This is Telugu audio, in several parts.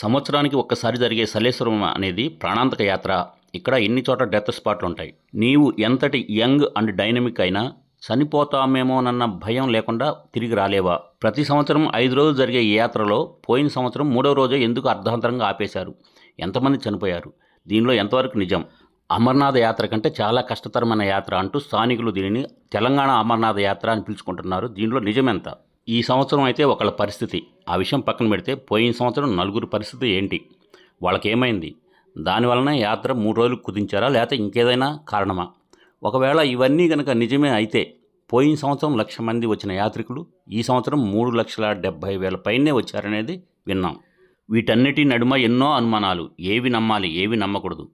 సంవత్సరానికి ఒక్కసారి జరిగే సలేశ్వరం అనేది ప్రాణాంతక యాత్ర. ఇక్కడ ఎన్ని చోట్ల డెత్ స్పాట్లు ఉంటాయి? నీవు ఎంతటి యంగ్ అండ్ డైనమిక్ అయినా చనిపోతామేమోనన్న భయం లేకుండా తిరిగి రాలేవా? ప్రతి సంవత్సరం ఐదు రోజులు జరిగే ఈ యాత్రలో పోయిన సంవత్సరం మూడో రోజే ఎందుకు అర్ధాంతరంగా ఆపేశారు? ఎంతమంది చనిపోయారు? దీనిలో ఎంతవరకు నిజం? అమర్నాథ్ యాత్ర కంటే చాలా కష్టతరమైన యాత్ర అంటూ స్థానికులు దీనిని తెలంగాణ అమర్నాథ్ యాత్ర అని పిలుచుకుంటున్నారు. దీనిలో నిజమెంత ఈ సంవత్సరం అయితే ఒకళ్ళ పరిస్థితి. ఆ విషయం పక్కన పెడితే పోయిన సంవత్సరం నలుగురు పరిస్థితి ఏంటి? వాళ్ళకేమైంది? దానివలన యాత్ర మూడు రోజులు కుదించారా? లేకపోతే ఇంకేదైనా కారణమా? ఒకవేళ ఇవన్నీ కనుక నిజమే అయితే పోయిన సంవత్సరం లక్ష మంది వచ్చిన యాత్రికులు ఈ సంవత్సరం మూడు లక్షల డెబ్భై వేల పైనే వచ్చారనేది విన్నాం. వీటన్నిటి నడుమ ఎన్నో అనుమానాలు. ఏవి నమ్మాలి ఏవి నమ్మకూడదు.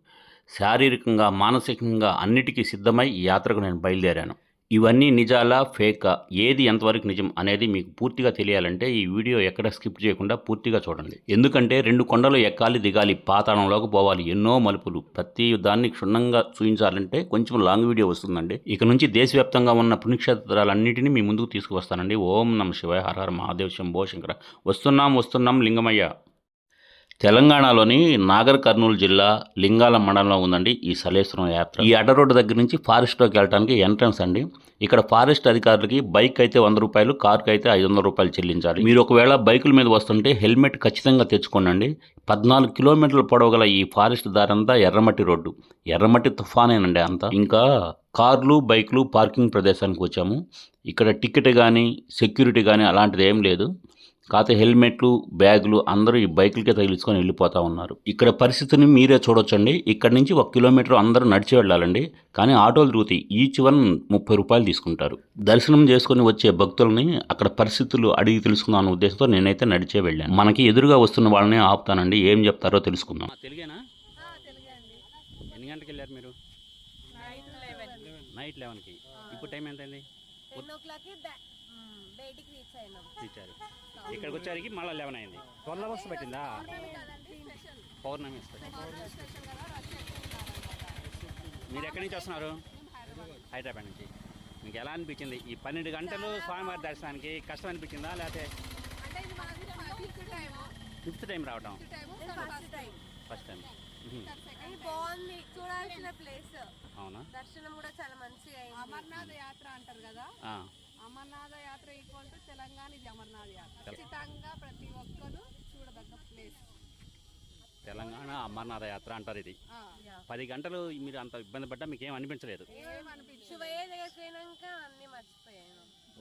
శారీరకంగా మానసికంగా అన్నిటికీ సిద్ధమై ఈ యాత్రకు నేను బయలుదేరాను. ఇవన్నీ నిజాలా ఫేకా? ఏది ఎంతవరకు నిజం అనేది మీకు పూర్తిగా తెలియాలంటే ఈ వీడియో ఎక్కడ స్కిప్ చేయకుండా పూర్తిగా చూడండి. ఎందుకంటే రెండు కొండలు ఎక్కాలి దిగాలి పాతాళంలోకి పోవాలి ఎన్నో మలుపులు. ప్రతి దాన్ని క్షుణ్ణంగా చూపించాలంటే కొంచెం లాంగ్ వీడియో వస్తుందండి. ఇక నుంచి దేశవ్యాప్తంగా ఉన్న పుణ్యక్షేత్రాలన్నింటినీ మీ ముందుకు తీసుకువస్తానండి. ఓం నమ శివాయ హర హర మహాదేవ్ శంభో శంకర. వస్తున్నాం వస్తున్నాం లింగమయ్య. తెలంగాణలోని నాగర్ కర్నూలు జిల్లా లింగాల మండలంలో ఉందండి ఈ సలేశ్వరం యాత్ర. ఈ అడ్డ రోడ్డు దగ్గర నుంచి ఫారెస్ట్లోకి వెళ్ళడానికి ఎంట్రన్స్ అండి. ఇక్కడ ఫారెస్ట్ అధికారులకి బైక్ అయితే వంద రూపాయలు కార్కి అయితే ఐదు వందల రూపాయలు చెల్లించాలి. మీరు ఒకవేళ బైకుల మీద వస్తుంటే హెల్మెట్ ఖచ్చితంగా తెచ్చుకోనండి. పద్నాలుగు కిలోమీటర్ల పొడవుగల ఈ ఫారెస్ట్ దారంతా ఎర్రమట్టి రోడ్డు. ఎర్రమట్టి తుఫానేనండి అంతా. ఇంకా కార్లు బైకులు పార్కింగ్ ప్రదేశానికి వచ్చాము. ఇక్కడ టికెట్ కానీ సెక్యూరిటీ కానీ అలాంటిది ఏం లేదు. కాకపోతే హెల్మెట్లు బ్యాగులు అందరూ ఈ బైకులకే తగిలించుకొని వెళ్ళిపోతూ ఉన్నారు. ఇక్కడ పరిస్థితిని మీరే చూడొచ్చండి. ఇక్కడ నుంచి ఒక కిలోమీటర్ అందరూ నడిచి వెళ్ళాలండి. కానీ ఆటోలు తిరుగుతాయి. ఈచ్ వన్ ముప్పై రూపాయలు తీసుకుంటారు. దర్శనం చేసుకొని వచ్చే భక్తుల్ని అక్కడ పరిస్థితులు అడిగి తెలుసుకుందాం అనే ఉద్దేశంతో నేనైతే నడిచే వెళ్ళాను. మనకి ఎదురుగా వస్తున్న వాళ్ళని ఆపుతానండి. ఏం చెప్తారో తెలుసుకుందాం. తెలుగేనా? ఎన్ని గంటలకు వెళ్ళారు మీరు? Nine eleven. నైట్ లెవెన్కి. ఇప్పుడు టైం ఎంత అయింది టెన్ ఓ క్లాక్కి బయటికి రీచ్ అయినాం. ఇచ్చారు ఇక్కడికి వచ్చేసరికి మళ్ళీ లెవెన్ అయింది. ట్వెల్వ్ అవర్స్ పెట్టిందా? పౌర్ణమి మీరు ఎక్కడి నుంచి వస్తున్నారు? హైదరాబాద్ నుంచి. మీకు ఎలా అనిపించింది? ఈ పన్నెండు గంటలు స్వామివారి దర్శనానికి కష్టం అనిపించిందా లేకపోతే ఫిఫ్త్ టైం రావటం. ఫస్ట్ టైం ఫస్ట్ టైం అది బాగుంది. చూడాల్సిన ప్లేస్ అవునా? దర్శనం కూడా చాలా మంచిగా అమర్నాథ యాత్ర అంటారు కదా? ఆ, అమర్నాథ యాత్ర ఈక్వల్ టు తెలంగాణ ఇది అమర్నాథ యాత్ర. ఖచ్చితంగా ప్రతి ఒక్కరు చూడదగ్గ ప్లేస్ తెలంగాణ అమర్నాథ యాత్ర అంటారు ఇది. పది గంటలు మీరు అంత ఇబ్బంది పడ్డా మీకు ఏం అనిపించలేదు?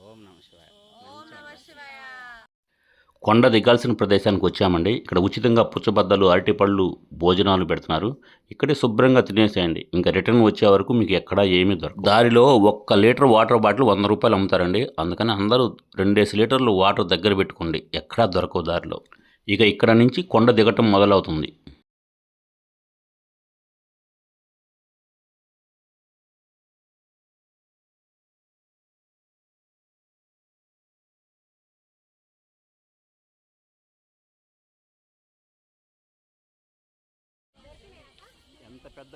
ఓం నమ శివాయ. ఓం నమ శివాయ. కొండ దిగాల్సిన ప్రదేశానికి వచ్చామండి. ఇక్కడ ఉచితంగా పుచ్చబద్దలు అరటిపళ్ళు భోజనాలు పెడుతున్నారు. ఇక్కడే శుభ్రంగా తినేసేయండి. ఇంకా రిటర్న్ వచ్చే వరకు మీకు ఎక్కడా ఏమీ దొరకదు దారిలో ఒక్క లీటర్ వాటర్ బాటిల్ వంద రూపాయలు అమ్ముతారండి. అందుకని అందరూ రెండేసి లీటర్లు వాటర్ దగ్గర పెట్టుకోండి. ఎక్కడా దొరకవు దారిలో. ఇక ఇక్కడ నుంచి కొండ దిగటం మొదలవుతుంది.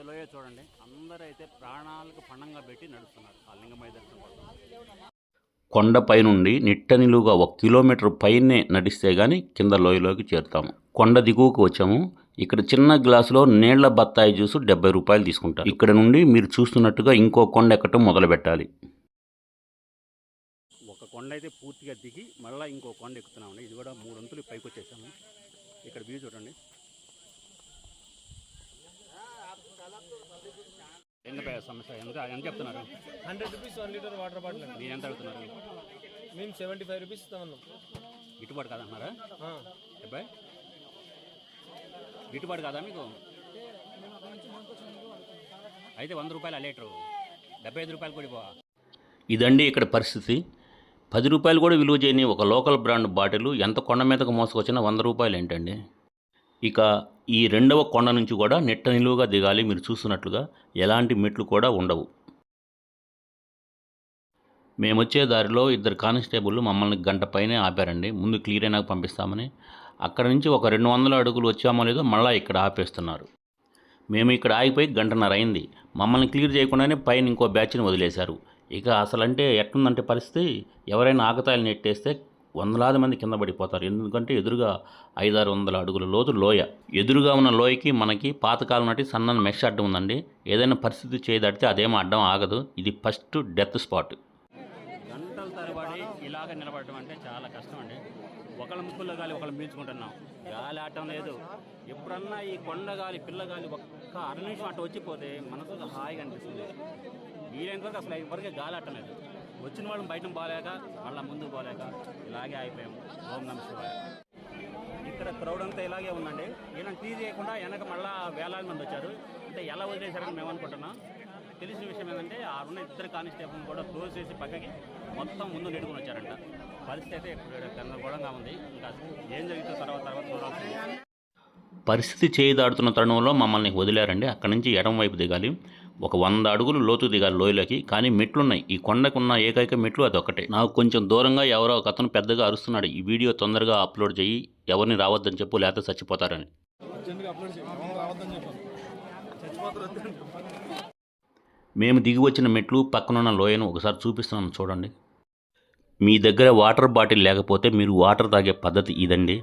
లోయ చూడండి. అందరూ అయితే ప్రాణాలకు పణంగా పెట్టి నడుస్తున్నారు ఆ లింగమయ దర్శనం కోసం కొండపై నుండి నిట్టనిలుగా ఒక కిలోమీటర్ పైనే నడిస్తే గాని కింద లోయలోకి చేరుతాము. కొండ దిగువకు వచ్చాము. ఇక్కడ చిన్న గ్లాసులో నీళ్ళ బత్తాయి జ్యూసు డెబ్బై రూపాయలు తీసుకుంటారు. ఇక్కడ నుండి మీరు చూస్తున్నట్టుగా ఇంకో కొండ ఎక్కటం మొదలు పెట్టాలి. ఒక కొండ అయితే పూర్తిగా దిగి మళ్ళీ ఇంకో కొండ ఎక్కుతున్నామండి. ఇది కూడా మూడొంతులు పైకి వచ్చేసాము. ఇక్కడ వ్యూ చూడండి. లింగపేట సమస్య ఎంత ఎంత చెప్తున్నారు? Hundred rupees one litre water bottle అండి. మీరు ఎంత అడుగుతున్నారు? మేము సెవెంటీ ఫైవ్ రూపీస్ ఇస్తామన్నాం. గిట్టుబాటు కాదన్నారా గిట్టుబాటు కాదా మీకు? అయితే వంద రూపాయలు ఆ లీటరు. డెబ్బై ఐదు రూపాయలు కూడా ఇదండి ఇక్కడ పరిస్థితి. పది రూపాయలు కూడా విలువ చేయని ఒక లోకల్ బ్రాండ్ బాటిల్ ఎంత కొండ మీదకు మోసుకొచ్చినా వంద రూపాయలు ఏంటండి? ఇక ఈ రెండవ కొండ నుంచి కూడా నెట్ట నిలువుగా దిగాలి. మీరు చూస్తున్నట్లుగా ఎలాంటి మెట్లు కూడా ఉండవు. మేము వచ్చే దారిలో ఇద్దరు కానిస్టేబుల్ మమ్మల్ని గంట పైనే ఆపారండి. ముందు క్లియర్ అయినాక పంపిస్తామని. అక్కడ నుంచి ఒక రెండు వందల అడుగులు వచ్చామో లేదో మళ్ళీ ఇక్కడ ఆపేస్తున్నారు. మేము ఇక్కడ ఆగిపోయి గంటన్నర అయింది. మమ్మల్ని క్లియర్ చేయకుండానే పైన ఇంకో బ్యాచ్ని వదిలేశారు. ఇక అసలంటే ఎట్లుందంటే పరిస్థితి? ఎవరైనా ఆకతాయిలు నెట్టేస్తే వందలాది మంది కింద పడిపోతారు. ఎందుకంటే ఎదురుగా ఐదారు వందల అడుగుల లోతు లోయ. ఎదురుగా ఉన్న లోయకి మనకి పాతకాలం నాటి సన్నని మెష్ అడ్డం ఉందండి. ఏదైనా పరిస్థితి చేయదడితే అదేమో అడ్డం ఆగదు. ఇది ఫస్ట్ డెత్ స్పాట్. గంటల తరబడి ఇలాగ నిలబడటం అంటే చాలా కష్టం అండి. ఒకళ్ళ ముక్కుల్లో గాలి ఒకళ్ళు పీల్చుకుంటున్నాం గాలి ఆడటం లేదు. ఎప్పుడన్నా ఈ కొండ గాలి పిల్ల గాలి ఒక్క అర నిమిషం అటు వచ్చిపోతే మనసు హాయిగా అనిపిస్తుంది. వీలైనంత వరకు అసలు ఇప్పటికే గాలి ఆడటం లేదు. వచ్చిన వాళ్ళం బయట పోలేక మళ్ళీ ముందుకు పోలేక ఇలాగే అయిపోయాము ఓం నమ శివాయ. ఇక్కడ క్రౌడ్ అంతా ఇలాగే ఉందండి. ఈయన తీజ్ చేయకుండా వెనక మళ్ళా వేలాది మంది వచ్చారు. అంటే ఎలా వదిలేశారని మేము అనుకుంటున్నాం. తెలిసిన విషయం ఏంటంటే ఆ ఉన్న ఇద్దరు కానిస్టేబుల్ని కూడా క్లోజ్ చేసి పక్కకి మొత్తం ముందు నెడుకుని వచ్చారంట. పరిస్థితి అయితే ఇప్పుడు గందరగోళంగా ఉంది. ఇంకా ఏం జరుగుతుందో తర్వాత తర్వాత చూడాల్సింది పరిస్థితి చేయి దాడుతున్న తరుణంలో మమ్మల్ని వదిలారండి. అక్కడి నుంచి ఎడం వైపు దిగాలి. ఒక వంద అడుగులు లోతు దిగాలి లోయలోకి కానీ మెట్లున్నాయి. ఈ కొండకున్న ఏకైక మెట్లు అదొకటే నాకు కొంచెం దూరంగా ఎవరో ఒక అతను పెద్దగా అరుస్తున్నాడు. ఈ వీడియో తొందరగా అప్లోడ్ చేయి ఎవరిని రావద్దని చెప్పు లేకపోతే చచ్చిపోతారని. మేము దిగి వచ్చిన మెట్లు పక్కనున్న లోయను ఒకసారి చూపిస్తున్నాను చూడండి. మీ దగ్గర వాటర్ బాటిల్ లేకపోతే మీరు వాటర్ తాగే పద్ధతి ఇదండి.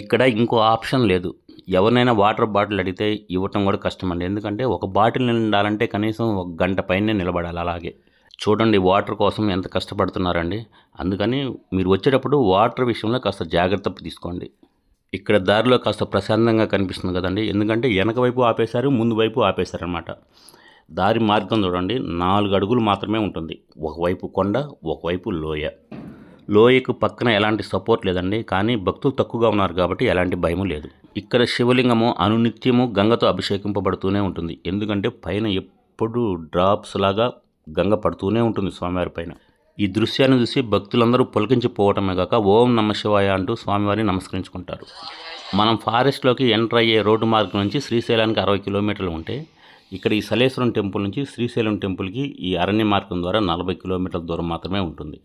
ఇక్కడ ఇంకో ఆప్షన్ లేదు. ఎవరినైనా వాటర్ బాటిల్ అడిగితే ఇవ్వటం కూడా కష్టమండి. ఎందుకంటే ఒక బాటిల్ నిండాలంటే కనీసం ఒక గంట పైనే నిలబడాలి అలాగే. చూడండి వాటర్ కోసం ఎంత కష్టపడుతున్నారండి. అందుకని మీరు వచ్చేటప్పుడు వాటర్ విషయంలో కాస్త జాగ్రత్త తీసుకోండి. ఇక్కడ దారిలో కాస్త ప్రశాంతంగా కనిపిస్తుంది కదండి. ఎందుకంటే వెనక వైపు ఆపేశారు ముందు వైపు ఆపేశారనమాట దారి మార్గం చూడండి. నాలుగు అడుగులు మాత్రమే ఉంటుంది. ఒకవైపు కొండ ఒకవైపు లోయ. లోయకు పక్కన ఎలాంటి సపోర్ట్ లేదండి. కానీ భక్తులు తక్కువగా ఉన్నారు కాబట్టి ఎలాంటి భయం లేదు. ఇక్కడ శివలింగము అనునిత్యము గంగతో అభిషేకింపబడుతూనే ఉంటుంది. ఎందుకంటే పైన ఎప్పుడు డ్రాప్స్ లాగా గంగ పడుతూనే ఉంటుంది స్వామివారి పైన. ఈ దృశ్యాన్ని చూసి భక్తులందరూ పులకించిపోవటమే కాక ఓం నమ శివాయ అంటూ స్వామివారిని నమస్కరించుకుంటారు. మనం ఫారెస్ట్లోకి ఎంటర్ అయ్యే రోడ్డు మార్గం నుంచి శ్రీశైలానికి అరవై కిలోమీటర్లు ఉంటే ఇక్కడ ఈ సలేశ్వరం టెంపుల్ నుంచి శ్రీశైలం టెంపుల్కి ఈ అరణ్య మార్గం ద్వారా నలభై కిలోమీటర్ల దూరం మాత్రమే ఉంటుంది.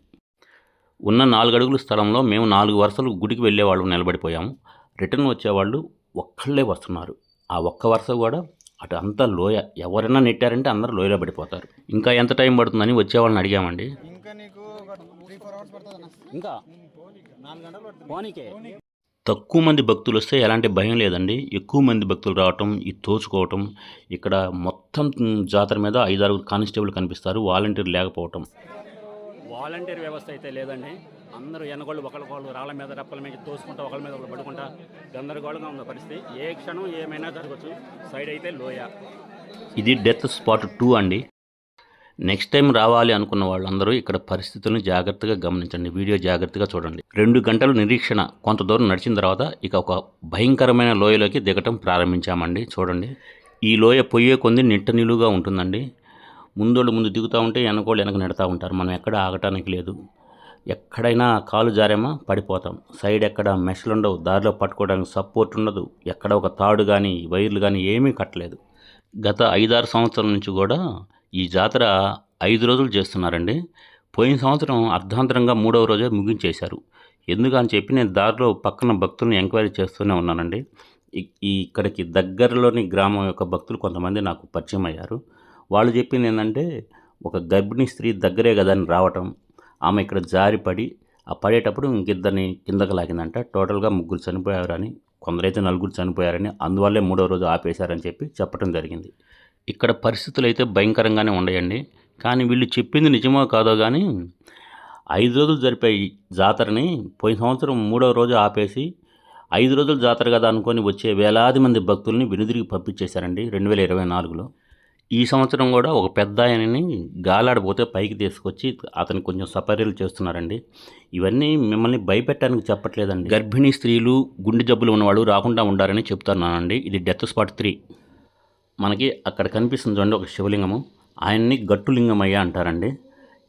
ఉన్న నాలుగు అడుగుల స్థలంలో మేము నాలుగు వరుసలు గుడికి వెళ్ళేవాళ్ళు నిలబడిపోయాము. రిటర్న్ వచ్చేవాళ్ళు ఒక్కళ్ళే వస్తున్నారు. ఆ ఒక్క వరుస కూడా అటు అంతా లోయ. ఎవరైనా నెట్టారంటే అందరూ లోయలో పడిపోతారు. ఇంకా ఎంత టైం పడుతుందని వచ్చేవాళ్ళని అడిగామండి. ఇంకా తక్కువ మంది భక్తులు వస్తే ఎలాంటి భయం లేదండి. ఎక్కువ మంది భక్తులు రావటం ఈ తోచుకోవటం ఇక్కడ మొత్తం జాతర మీద ఐదారు కానిస్టేబుల్ కనిపిస్తారు. వాలంటీర్ లేకపోవటం. వాలంటీర్ వ్యవస్థ అయితే లేదండి. అందరూ ఎనగోళ్ళు ఒకరికొకళ్ళు రాళ్ళ మీద రెప్పల మీద తోసుకుంటా ఒకళ్ళ మీద ఒకళ్ళు పడుకుంటా గందరగోళంగా ఉన్న పరిస్థితి. ఏ క్షణం ఏమైనా జరగచ్చు. సైడ్ అయితే లోయ. ఇది డెత్ స్పాట్ టూ అండి. నెక్స్ట్ టైం రావాలి అనుకున్న వాళ్ళందరూ ఇక్కడ పరిస్థితులను జాగ్రత్తగా గమనించండి. వీడియో జాగ్రత్తగా చూడండి. రెండు గంటల నిరీక్షణ కొంత దూరం నడిచిన తర్వాత ఇక ఒక భయంకరమైన లోయలోకి దిగటం ప్రారంభించామండి. చూడండి. ఈ లోయ పొయ్యే కొంది నిట్ట నిలువుగా ఉంటుందండి. ముందోళ్ళు ముందు దిగుతూ ఉంటే వెనకోళ్ళు వెనక నెడతా ఉంటారు. మనం ఎక్కడ ఆగటానికి లేదు. ఎక్కడైనా కాలు జారేమా? పడిపోతాం. సైడ్ ఎక్కడ మెషలు ఉండవు దారిలో పట్టుకోవడానికి సపోర్ట్ ఉండదు. ఎక్కడ ఒక తాడు కానీ వైర్లు కానీ ఏమీ కట్టలేదు. గత ఐదారు సంవత్సరాల నుంచి కూడా ఈ జాతర ఐదు రోజులు చేస్తున్నారండి. పోయిన సంవత్సరం అర్ధాంతరంగా మూడవ రోజే ముగించేశారు. ఎందుకని చెప్పి నేను దారిలో పక్కన భక్తులను ఎంక్వైరీ చేస్తూనే ఉన్నానండి. ఈ ఇక్కడికి దగ్గరలోని గ్రామం యొక్క భక్తులు కొంతమంది నాకు పరిచయం అయ్యారు. వాళ్ళు చెప్పింది ఏంటంటే ఒక గర్భిణీ స్త్రీ దగ్గరే కదా అని రావటం. ఆమె ఇక్కడ జారిపడి ఆ పడేటప్పుడు ఇంకిద్దరిని కిందకు లాగిందంట. టోటల్గా ముగ్గురు చనిపోయారని కొందరైతే నలుగురు చనిపోయారని అందువల్లే మూడో రోజు ఆపేశారని చెప్పి చెప్పడం జరిగింది. ఇక్కడ పరిస్థితులు అయితే భయంకరంగానే ఉన్నాయండి కానీ వీళ్ళు చెప్పింది నిజమో కాదో కానీ ఐదు రోజులు జరిపే జాతరని పోయిన సంవత్సరం మూడో రోజు ఆపేసి ఐదు రోజులు జాతర కదా అనుకొని వచ్చే వేలాది మంది భక్తుల్ని వెనుదిరిగి పంపించేశారండి రెండు వేల ఇరవై నాలుగులో. ఈ సంవత్సరం కూడా ఒక పెద్ద ఆయనని గాలాడిపోతే పైకి తీసుకొచ్చి అతను కొంచెం సపర్యలు చేస్తున్నారండి. ఇవన్నీ మిమ్మల్ని భయపెట్టడానికి చెప్పట్లేదండి. గర్భిణీ స్త్రీలు గుండె జబ్బులు ఉన్నవాళ్ళు రాకుండా ఉండాలని చెప్తున్నానండి. ఇది డెత్ స్పాట్ త్రీ. మనకి అక్కడ కనిపిస్తుంది చూడండి ఒక శివలింగము. ఆయన్ని గట్టు లింగమయ్య అంటారండి.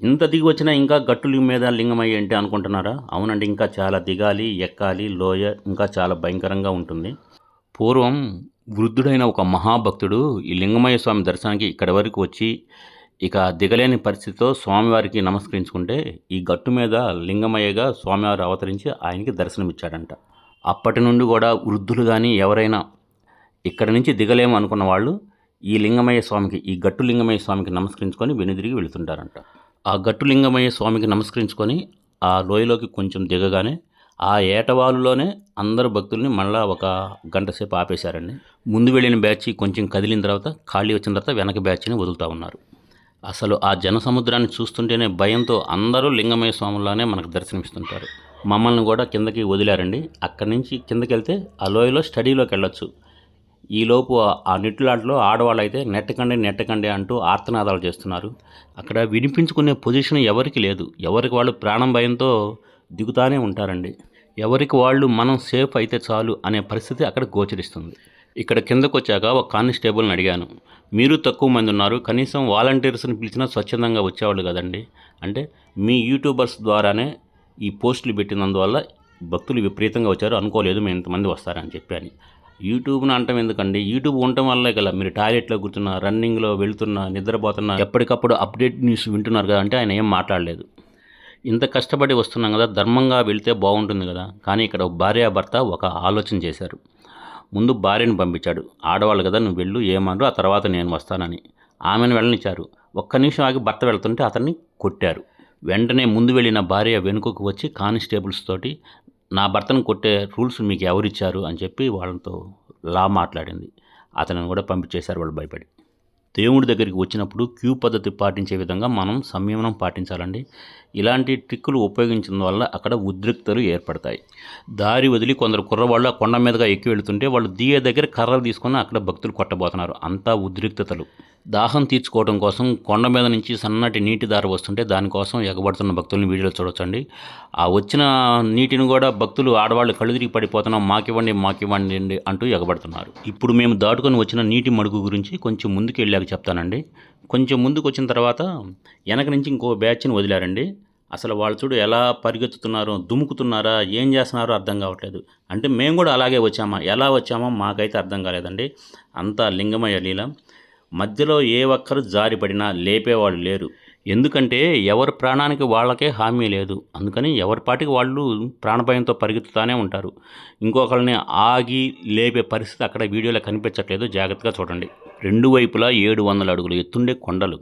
ఇంత దిగి వచ్చినా ఇంకా గట్టులింగం మీద లింగమయ్య ఏంటి అనుకుంటున్నారా? అవునండి ఇంకా చాలా దిగాలి ఎక్కాలి లోయ ఇంకా చాలా భయంకరంగా ఉంటుంది. పూర్వం వృద్ధుడైన ఒక మహాభక్తుడు ఈ లింగమయ్య స్వామి దర్శనానికి ఇక్కడి వరకు వచ్చి ఇక దిగలేని పరిస్థితితో స్వామివారికి నమస్కరించుకుంటే ఈ గట్టు మీద లింగమయ్యగా స్వామివారు అవతరించి ఆయనకి దర్శనమిచ్చాడంట. అప్పటి నుండి కూడా వృద్ధులు కానీ ఎవరైనా ఇక్కడి నుంచి దిగలేము అనుకున్న వాళ్ళు ఈ లింగమయ్య స్వామికి ఈ గట్టు లింగమయ్య స్వామికి నమస్కరించుకొని వెనుదిరిగి వెళుతుంటారంట. ఆ గట్టు లింగమయ్య స్వామికి నమస్కరించుకొని ఆ లోయలోకి కొంచెం దిగగానే ఆ ఏటవాలులోనే అందరు భక్తుల్ని మళ్ళా ఒక గంట సేపు ఆపేశారండి. ముందు వెళ్ళిన బ్యాచ్ కొంచెం కదిలిన తర్వాత ఖాళీ వచ్చిన తర్వాత వెనక బ్యాచ్ని వదులుతూ ఉన్నారు. అసలు ఆ జన సముద్రాన్ని చూస్తుంటేనే భయంతో అందరూ లింగమయ్య స్వాములానే మనకు దర్శనమిస్తుంటారు. మమ్మల్ని కూడా కిందకి వదిలారండి. అక్కడి నుంచి కిందకి వెళ్తే ఆ లోయలో స్టడీలోకి వెళ్ళొచ్చు. ఈలోపు ఆ- నిట్లాట్లో ఆడవాళ్ళు అయితే నెట్టకండి నెట్టకండి అంటూ ఆర్తనాదాలు చేస్తున్నారు. అక్కడ వినిపించుకునే పొజిషన్ ఎవరికి లేదు. ఎవరికి వాళ్ళు ప్రాణం భయంతో దిగుతానే ఉంటారండి. ఎవరికి వాళ్ళు మనం సేఫ్ అయితే చాలు అనే పరిస్థితి అక్కడ గోచరిస్తుంది. ఇక్కడ కిందకు వచ్చాక ఒక కానిస్టేబుల్ని అడిగాను. మీరు తక్కువ మంది ఉన్నారు కనీసం వాలంటీర్స్ని పిలిచినా స్వచ్ఛందంగా వచ్చేవాళ్ళు కదండి. అంటే మీ యూట్యూబర్స్ ద్వారానే ఈ పోస్టులు పెట్టినందువల్ల భక్తులు విపరీతంగా వచ్చారు అనుకోలేదు మేము ఇంతమంది వస్తారని చెప్పాను యూట్యూబ్ను అంటాం ఎందుకండి? యూట్యూబ్ ఉండటం వల్లే కదా మీరు టాయిలెట్లో కూర్చున్నా రన్నింగ్లో వెళ్తున్నా నిద్రపోతున్నా ఎప్పటికప్పుడు అప్డేట్ న్యూస్ వింటున్నారు కదా అంటే ఆయన ఏం మాట్లాడలేదు. ఇంత కష్టపడి వస్తున్నాం కదా ధర్మంగా వెళ్తే బాగుంటుంది కదా. కానీ ఇక్కడ ఒక భార్యాభర్త ఒక ఆలోచన చేశారు. ముందు భార్యను పంపించాడు. ఆడవాళ్ళు కదా నువ్వు వెళ్ళు ఏమన్నారు ఆ తర్వాత నేను వస్తానని. ఆమెను వెళ్ళనిచ్చారు. ఒక్క నిమిషం ఆగి భర్త వెళ్తుంటే అతన్ని కొట్టారు. వెంటనే ముందు వెళ్ళిన భార్య వెనుకకు వచ్చి కానిస్టేబుల్స్ తోటి నా భర్తను కొట్టే రూల్స్ మీకు ఎవరిచ్చారు అని చెప్పి వాళ్ళతో లా మాట్లాడింది. అతనిని కూడా పంపించేశారు వాళ్ళు భయపడి. దేవుడి దగ్గరికి వచ్చినప్పుడు క్యూ పద్ధతి పాటించే విధంగా మనం సంయమనం పాటించాలండి. ఇలాంటి ట్రిక్కులు ఉపయోగించడం వల్ల అక్కడ ఉద్రిక్తలు ఏర్పడతాయి. దారి వదిలి కొందరు కుర్రవాళ్ళు ఆ కొండ మీదుగా ఎక్కి వెళుతుంటే వాళ్ళు దిగే దగ్గర కర్రలు తీసుకొని అక్కడ భక్తులు కొట్టబోతున్నారు. అంతా ఉద్రిక్తతలు. దాహం తీర్చుకోవడం కోసం కొండ మీద నుంచి సన్నటి నీటి దారి వస్తుంటే దానికోసం ఎగబడుతున్న భక్తులను వీడియోలో చూడొచ్చండి. ఆ వచ్చిన నీటిని కూడా భక్తులు ఆడవాళ్ళు కళ్ళు తిరిగి పడిపోతున్నాం మాకివ్వండి మాకివ్వండి అండి అంటూ ఎగబడుతున్నారు. ఇప్పుడు మేము దాటుకొని వచ్చిన నీటి మడుగు గురించి కొంచెం ముందుకు వెళ్ళాక చెప్తానండి. కొంచెం ముందుకు వచ్చిన తర్వాత వెనక నుంచి ఇంకో బ్యాచ్ని వదిలారండి. అసలు వాళ్ళు చూడు ఎలా పరిగెత్తుతున్నారో దుముకుతున్నారా ఏం చేస్తున్నారో అర్థం కావట్లేదు. అంటే మేము కూడా అలాగే వచ్చామా ఎలా వచ్చామో మాకైతే అర్థం కాలేదండి. అంతా లింగమయ్య లీల. మధ్యలో ఏ ఒక్కరు జారిపడినా లేపేవాళ్ళు లేరు. ఎందుకంటే ఎవరి ప్రాణానికి వాళ్ళకే హామీ లేదు. అందుకని ఎవరి పాటికి వాళ్ళు ప్రాణభయంతో పరిగెత్తుతూనే ఉంటారు. ఇంకొకరిని ఆగి లేపే పరిస్థితి అక్కడ వీడియోలో కనిపించట్లేదు. జాగ్రత్తగా చూడండి. రెండు వైపులా ఏడు వందల అడుగులు ఎత్తుండే కొండలు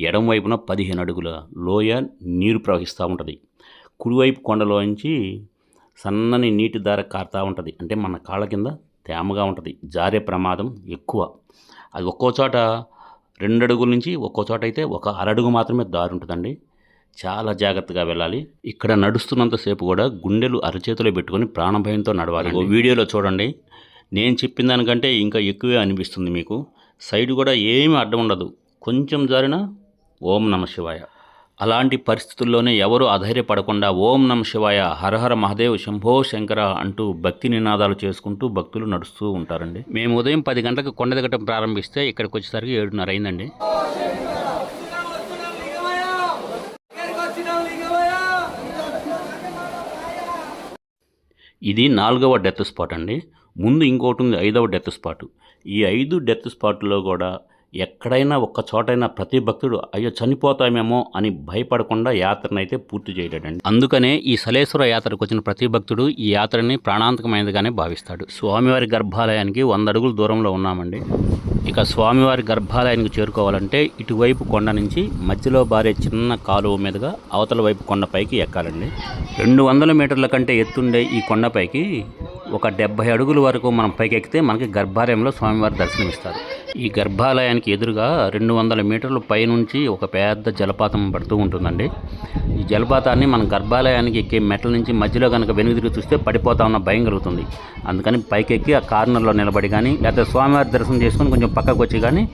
ఎడం వైపున పదిహేను అడుగుల లోయ నీరు ప్రవహిస్తూ ఉంటుంది. కుడివైపు కొండలోంచి సన్నని నీటి దార కారుతూ ఉంటుంది. అంటే మన కాళ్ళ కింద తేమగా ఉంటుంది. జారే ప్రమాదం ఎక్కువ. అది ఒక్కో చోట రెండు అడుగుల నుంచి ఒక్కో చోట అయితే ఒక అరడుగు మాత్రమే దారి ఉంటుందండి. చాలా జాగ్రత్తగా వెళ్ళాలి. ఇక్కడ నడుస్తున్నంతసేపు కూడా గుండెలు అరచేతిలో పెట్టుకొని ప్రాణభయంతో నడవాలి. ఓ వీడియోలో చూడండి. నేను చెప్పిన దానికంటే ఇంకా ఎక్కువే అనిపిస్తుంది మీకు. సైడ్ కూడా ఏమీ అడ్డం ఉండదు. కొంచెం జారినా ఓం నమ శివాయ. అలాంటి పరిస్థితుల్లోనే ఎవరు అధైర్యపడకుండా ఓం నమ శివాయ హరహర మహదేవ్ శంభో శంకర అంటూ భక్తి నినాదాలు చేసుకుంటూ భక్తులు నడుస్తూ ఉంటారండి. మేము ఉదయం పది గంటలకు కొండ దిగటం ప్రారంభిస్తే ఇక్కడికి వచ్చేసరికి ఏడున్నర అయిందండి. ఇది నాలుగవ డెత్ స్పాట్ అండి. ముందు ఇంకోటి ఉంది ఐదవ డెత్ స్పాట్. ఈ ఐదు డెత్ స్పాట్లో కూడా ఎక్కడైనా ఒక్క చోటైనా ప్రతి భక్తుడు అయ్యో చనిపోతామేమో అని భయపడకుండా యాత్రనైతే పూర్తి చేయలేడండి అందుకనే ఈ సలేశ్వర యాత్రకు వచ్చిన ప్రతి భక్తుడు ఈ యాత్రని ప్రాణాంతకమైనదిగానే భావిస్తాడు. స్వామివారి గర్భాలయానికి వంద అడుగుల దూరంలో ఉన్నామండి. ఇక స్వామివారి గర్భాలయానికి చేరుకోవాలంటే ఇటువైపు కొండ నుంచి మధ్యలో బారే చిన్న కాలువ మీదుగా అవతల వైపు కొండపైకి ఎక్కాలండి. రెండు వందల మీటర్ల కంటే ఎత్తుండే ఈ కొండపైకి ఒక డెబ్బై అడుగుల వరకు మనం పైకి ఎక్కితే మనకి గర్భాలయంలో స్వామివారి దర్శనమిస్తారు. ఈ గర్భాలయానికి ఎదురుగా రెండు వందల మీటర్ల పైనుంచి ఒక పెద్ద జలపాతం పడుతూ ఉంటుందండి. ఈ జలపాతాన్ని మన గర్భాలయానికి ఎక్కే మెట్ల నుంచి మధ్యలో కనుక వెనుక తిరిగి చూస్తే పడిపోతా ఉన్న భయం కలుగుతుంది. అందుకని పైకెక్కి ఆ కార్నర్లో నిలబడి కానీ లేకపోతే స్వామివారి దర్శనం చేసుకొని కొంచెం పక్కకు వచ్చి కానీ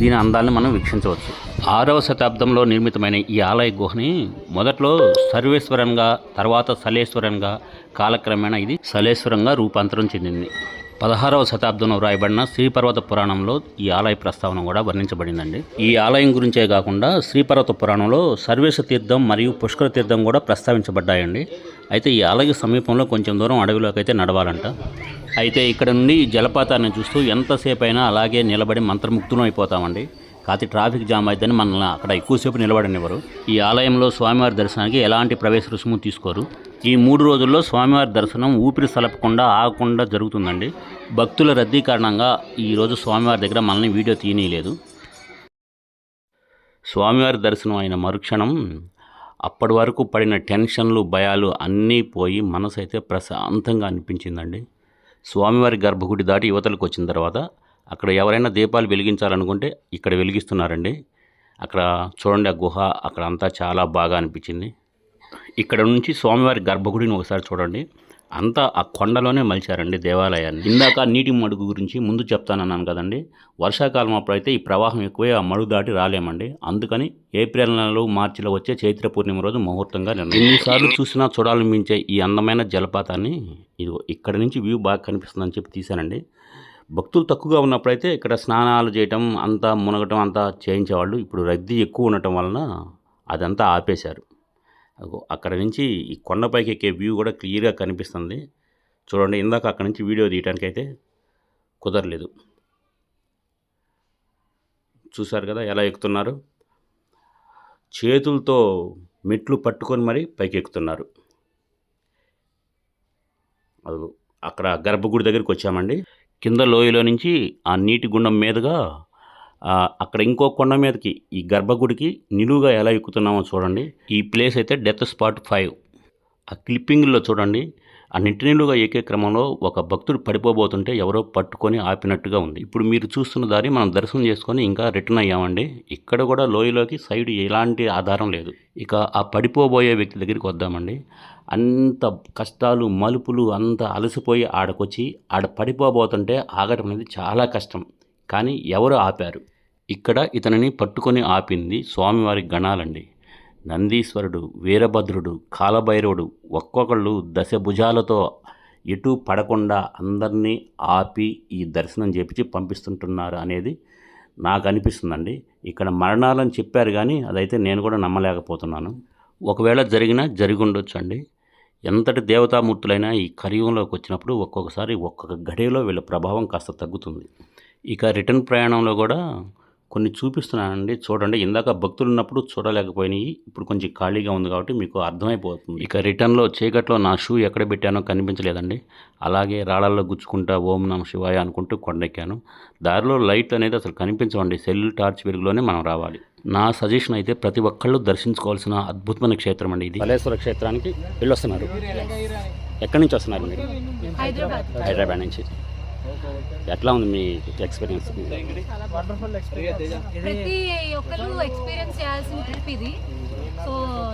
దీని అందాలను మనం వీక్షించవచ్చు. ఆరవ శతాబ్దంలో నిర్మితమైన ఈ ఆలయ గుహని మొదట్లో సర్వేశ్వరంగా తర్వాత సలేశ్వరంగా కాలక్రమేణా ఇది సలేశ్వరంగా రూపాంతరం చెందింది. పదహారవ శతాబ్దంలో వ్రాయబడిన శ్రీపర్వత పురాణంలో ఈ ఆలయ ప్రస్తావన కూడా వర్ణించబడిందండి. ఈ ఆలయం గురించే కాకుండా శ్రీపర్వత పురాణంలో సర్వేశ తీర్థం మరియు పుష్కర తీర్థం కూడా ప్రస్తావించబడ్డాయండి. అయితే ఈ ఆలయ సమీపంలో కొంచెం దూరం అడవిలోకి అయితే నడవాలంట. అయితే ఇక్కడ నుండి జలపాతాన్ని చూస్తూ ఎంతసేపు అయినా అలాగే నిలబడి మంత్రముగ్ధులం అయిపోతామండి. కాకపోతే ట్రాఫిక్ జామ్ అయిద్దని మనల్ని అక్కడ ఎక్కువసేపు నిలబడనివ్వరు. ఈ ఆలయంలో స్వామివారి దర్శనానికి ఎలాంటి ప్రవేశ రుసుము తీసుకోరు. ఈ మూడు రోజుల్లో స్వామివారి దర్శనం ఊపిరి సలపకుండా ఆగకుండా జరుగుతుందండి. భక్తుల రద్దీ కారణంగా ఈరోజు స్వామివారి దగ్గర మనల్ని వీడియో తీయనీయలేదు. స్వామివారి దర్శనం అయిన మరుక్షణం అప్పటి వరకు పడిన టెన్షన్లు భయాలు అన్నీ పోయి మనసు అయితే ప్రశాంతంగా అనిపించిందండి. స్వామివారి గర్భగుడి దాటి యువతలకు వచ్చిన తర్వాత అక్కడ ఎవరైనా దీపాలు వెలిగించాలనుకుంటే ఇక్కడ వెలిగిస్తున్నారండి. అక్కడ చూడండి ఆ గుహ అక్కడ అంతా చాలా బాగా అనిపించింది. ఇక్కడ నుంచి స్వామివారి గర్భగుడిని ఒకసారి చూడండి. అంతా ఆ కొండలోనే మలిచారండి దేవాలయాన్ని. ఇందాక నీటి మడుగు గురించి ముందు చెప్తానన్నాను కదండి. వర్షాకాలం అప్పుడైతే ఈ ప్రవాహం ఎక్కువే ఆ మడుగు దాటి రాలేమండి. అందుకని ఏప్రిల్ నెలలో మార్చిలో వచ్చే చైత్ర పూర్ణిమ రోజు ముహూర్తంగా ఎన్నిసార్లు చూసినా చూడాలనిపించే ఈ అందమైన జలపాతాన్ని ఇదిగో ఇక్కడ నుంచి వ్యూ బాగా కనిపిస్తుందని చెప్పి తీశానండి. భక్తులు తక్కువగా ఉన్నప్పుడైతే ఇక్కడ స్నానాలు చేయటం అంతా మునగటం అంతా చేయించేవాళ్ళు. ఇప్పుడు రద్దీ ఎక్కువ ఉండటం వలన అదంతా ఆపేశారు. అక్కడ నుంచి ఈ కొండపైకి ఎక్కే వ్యూ కూడా క్లియర్గా కనిపిస్తుంది. చూడండి ఇందాక అక్కడ నుంచి వీడియో తీయడానికి అయితే కుదరలేదు. చూశారు కదా ఎలా ఎక్కుతున్నారు? చేతులతో మెట్లు పట్టుకొని మరీ పైకి ఎక్కుతున్నారు. అక్కడ గర్భగుడి దగ్గరికి వచ్చామండి. కింద లోయలో నుంచి ఆ నీటి గుండం మీదుగా అక్కడ ఇంకో కొండ మీదకి ఈ గర్భగుడికి నిలువుగా ఎలా ఎక్కుతున్నామో చూడండి. ఈ ప్లేస్ అయితే డెత్ స్పాట్ ఫైవ్. ఆ క్లిప్పింగ్లో చూడండి. ఆ నిట్టి నిలువుగా ఎక్కే క్రమంలో ఒక భక్తుడు పడిపోబోతుంటే ఎవరో పట్టుకొని ఆపినట్టుగా ఉంది. ఇప్పుడు మీరు చూస్తున్న దారి మనం దర్శనం చేసుకొని ఇంకా రిటర్న్ అయ్యామండి. ఇక్కడ కూడా లోయలోకి సైడ్ ఎలాంటి ఆధారం లేదు. ఇక ఆ పడిపోబోయే వ్యక్తి దగ్గరికి వద్దామండి. అంత కష్టాలు మలుపులు అంత అలసిపోయి ఆడకొచ్చి ఆడ పడిపోబోతుంటే ఆగటం అనేది చాలా కష్టం. కానీ ఎవరు ఆపారు? ఇక్కడ ఇతనిని పట్టుకొని ఆపింది స్వామివారి గణాలండి. నందీశ్వరుడు వీరభద్రుడు కాలభైరవుడు ఒక్కొక్కళ్ళు దశ భుజాలతో ఎటు పడకుండా అందరినీ ఆపి ఈ దర్శనం చేపించి పంపిస్తుంటున్నారు అనేది నాకు అనిపిస్తుందండి ఇక్కడ మరణాలని చెప్పారు కానీ అదైతే నేను కూడా నమ్మలేకపోతున్నాను. ఒకవేళ జరిగినా జరిగి ఉండొచ్చు అండి ఎంతటి దేవతామూర్తులైనా ఈ కలియుగంలోకి వచ్చినప్పుడు ఒక్కొక్కసారి ఒక్కొక్క గడియలో వీళ్ళ ప్రభావం కాస్త తగ్గుతుంది. ఇక రిటర్న్ ప్రయాణంలో కూడా కొన్ని చూపిస్తున్నానండి. చూడండి ఇందాక భక్తులు ఉన్నప్పుడు చూడలేకపోయినాయి. ఇప్పుడు కొంచెం ఖాళీగా ఉంది కాబట్టి మీకు అర్థమైపోతుంది. ఇక రిటర్న్లో చీకట్లో నా షూ ఎక్కడ పెట్టానో కనిపించలేదండి. అలాగే రాళ్ళల్లో గుచ్చుకుంటా ఓం నమ శివాయ అనుకుంటూ కొండెక్కాను. దారిలో లైట్ అనేది అసలు కనిపించవండి. సెల్ టార్చ్ వెలుగులోనే మనం రావాలి. నా సజెషన్ అయితే ప్రతి ఒక్కళ్ళు దర్శించుకోవాల్సిన అద్భుతమైన క్షేత్రం అండి ఇది. కలేశ్వర క్షేత్రానికి వెళ్ళొస్తున్నారు. ఎక్కడి నుంచి వస్తున్నారు మీరు? హైదరాబాద్. హైదరాబాద్ నుంచి. ఎట్లా ఉంది మీ ఎక్స్పీరియన్స్? వండర్ఫుల్ ఎక్స్పీరియన్స్ ప్రతి ఒక్కరు ఎక్స్పీరియన్స్ చేయాల్సిన ట్రిప్ ఇది. సో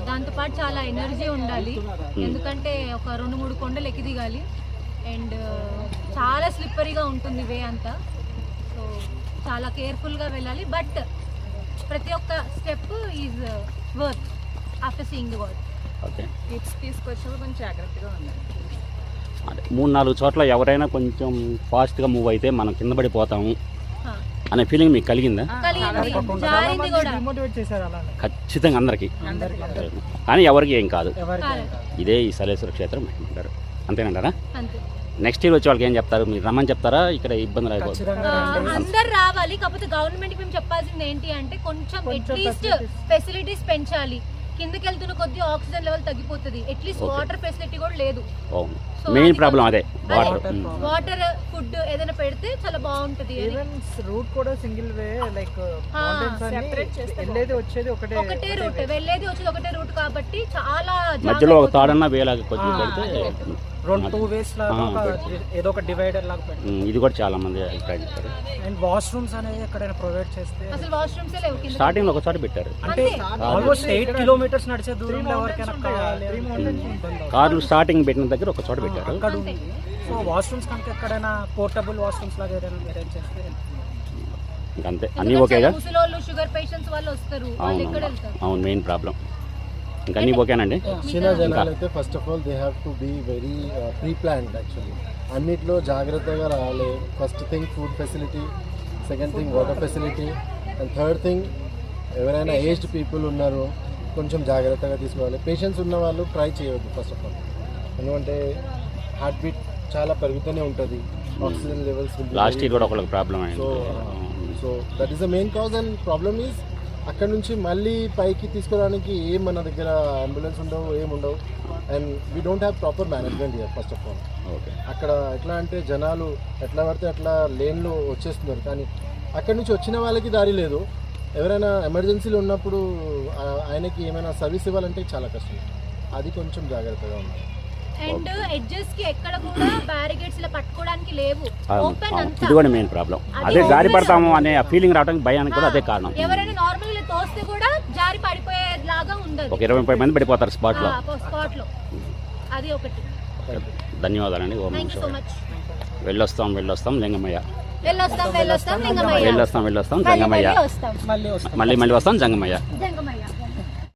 దాంతోపాటు చాలా ఎనర్జీ ఉండాలి. ఎందుకంటే ఒక రెండు మూడు కొండలు ఎక్కి దిగాలి అండ్ చాలా స్లిప్పరీగా ఉంటుంది వే అంతా. సో చాలా కేర్ఫుల్గా వెళ్ళాలి. బట్ ప్రతి ఒక్క step is worth after seeing the worth okay. Kids తీసుకొచ్చినప్పుడు కొంచెం జాగ్రత్తగా ఉండాలి అదే మూడు నాలుగు చోట్ల ఎవరైనా కొంచెం ఫాస్ట్గా మూవ్ అయితే మనం కింద పడిపోతాము అనే ఫీలింగ్ మీకు కలిగిందా? కలిగింది. జారింది కూడా. డిమోటివేట్ చేశారు అలా ఖచ్చితంగా అందరికీ. కానీ ఎవరికి ఏం కాదు. ఇదే ఈ సలేశ్వర క్షేత్రం అంటారు. అంతేనంటారా? అంతే. నెక్స్ట్ ఇయర్ వచ్చే వాళ్ళకి ఏం చెప్తారు? మీరు రమ్మని చెప్తారా? ఇక్కడ ఇబ్బందులు అయిపోతుంది అందరు రావాలి. కాకపోతే గవర్నమెంట్ మేము చెప్పాల్సింది ఏంటి అంటే కొంచెం అట్లీస్ట్ ఫెసిలిటీస్ పెంచాలి. కిందకి వెళ్తున్న కొద్దీ ఆక్సిజన్ లెవెల్ తగ్గిపోతుంది. At least. వాటర్ ఫెసిలిటీ కూడా లేదు. అవును. మెయిన్ ప్రాబ్లం అదే. వాటర్ వాటర్ ఫుడ్ ఏదైనా పెడితే చాలా బాగుంటది రూట్ కూడా సింగిల్ వే లైక్ వెళ్ళేది వచ్చేది ఒకటే ఒకటే రూట్ వెళ్ళేది వచ్చేది ఒకటే రూట్ కాబట్టి చాలా మధ్యలో ఒక అయిపోతుంది. తాడన్నా వేలాగా కొద్ది ఆ, పెడితే రెండు టూ వేస్ లాగా ఒక ఏదో ఒక డివైడర్ లాగా పెట్టి ఉమ్, ఇది కూడా చాలా మంది అండ్ వాష్రూమ్స్ అనేది ఎక్కడైనా ప్రొవైడ్ చేస్తే అసలు వాష్రూమ్స్ లేవు కింద. స్టార్టింగ్లో ఒక చోట పెట్టారు. అంటే. ఆల్మోస్ట్ ఎయిట్ కిలోమీటర్స్ నడిచే దూరంలో ఎవరికైనా కార్లు స్టార్టింగ్ పెట్టిన దగ్గర ఒక చోట పెట్టారు. అక్కడ అంతే. ఉంది సో వాష్రూమ్స్ కనుక ఎక్కడైనా పోర్టబుల్ వాష్రూమ్స్ లాగా ఏదైనా అరేంజ్ చేస్తే ఇంకంతే అన్నీ ఓకేగా ముసలోళ్ళు షుగర్ పేషెంట్స్ వాళ్ళు వస్తారు. వాళ్ళు అవును ఎక్కడ వెళ్తారు? అవును మెయిన్ ప్రాబ్లం ఇంకా అన్నీ ఓకేనండి? చిన్న జనాలు అయితే first of all they have to be very pre planned actually అన్నిట్లో జాగ్రత్తగా రావాలి. First thing food facility second thing water facility and third thing ఎవరైనా ఏజ్డ్ పీపుల్ ఉన్నారు కొంచెం జాగ్రత్తగా తీసుకోవాలి పేషెంట్స్ ఉన్న వాళ్ళు ట్రై చేయవద్దు ఫస్ట్ ఆఫ్ ఆల్ ఎందుకంటే హార్ట్ బీట్ చాలా పెరుగుతూనే ఉంటుంది. ఆక్సిజన్ లెవెల్స్ లాస్ట్ ఇయర్ కూడా ఒకళ్ళకి ప్రాబ్లం సో అయింది so that is the main cause and problem is అక్కడ నుంచి మళ్ళీ పైకి తీసుకురావడానికి ఏం మన దగ్గర అంబులెన్స్ ఉండవు ఏం ఉండవు. And we don't have proper management year first of all okay అక్కడ ఎట్లా అంటే జనాలు ఎట్లా పడితే అట్లా లేన్లో వచ్చేస్తున్నారు. కానీ అక్కడ నుంచి వచ్చిన వాళ్ళకి దారి లేదు. ఎవరైనా ఎమర్జెన్సీలో ఉన్నప్పుడు ఆయనకి ఏమైనా సర్వీస్ ఇవ్వాలంటే చాలా కష్టం. అది కొంచెం జాగ్రత్తగా ఉంది అండ్ ఎడ్జెస్కి ఎక్కడ కూడా బ్యారిగేట్స్ ఇలా పట్టుకోవడానికి లేవు. ఓపెన్ అంతా. ఇది కూడా మెయిన్ ప్రాబ్లం అది జారి. పడతాము అనే ఫీలింగ్ రావడానికి భయానికి కూడా అదే కారణం. ఎవరైనా నార్మల్ ఇలా తోస్తే కూడా జారి పడిపోయేలాగా ఉండదు. ఒక ఇరవై ముప్పై మంది పడిపోతారు స్పాట్లో స్పాట్లో. అది ఒకటి. ధన్యవాదాలండి ఓం వెళ్ళొస్తాం వెళ్ళొస్తాం లింగమయ్య. వెళ్ళొస్తాం వెళ్ళొస్తాం లింగమయ్య. వెళ్ళొస్తాం వెళ్ళొస్తాం మళ్ళీ జంగమయ్య. మళ్ళీ మళ్ళీ వస్తాం జంగమయ్య. జంగమయ్య.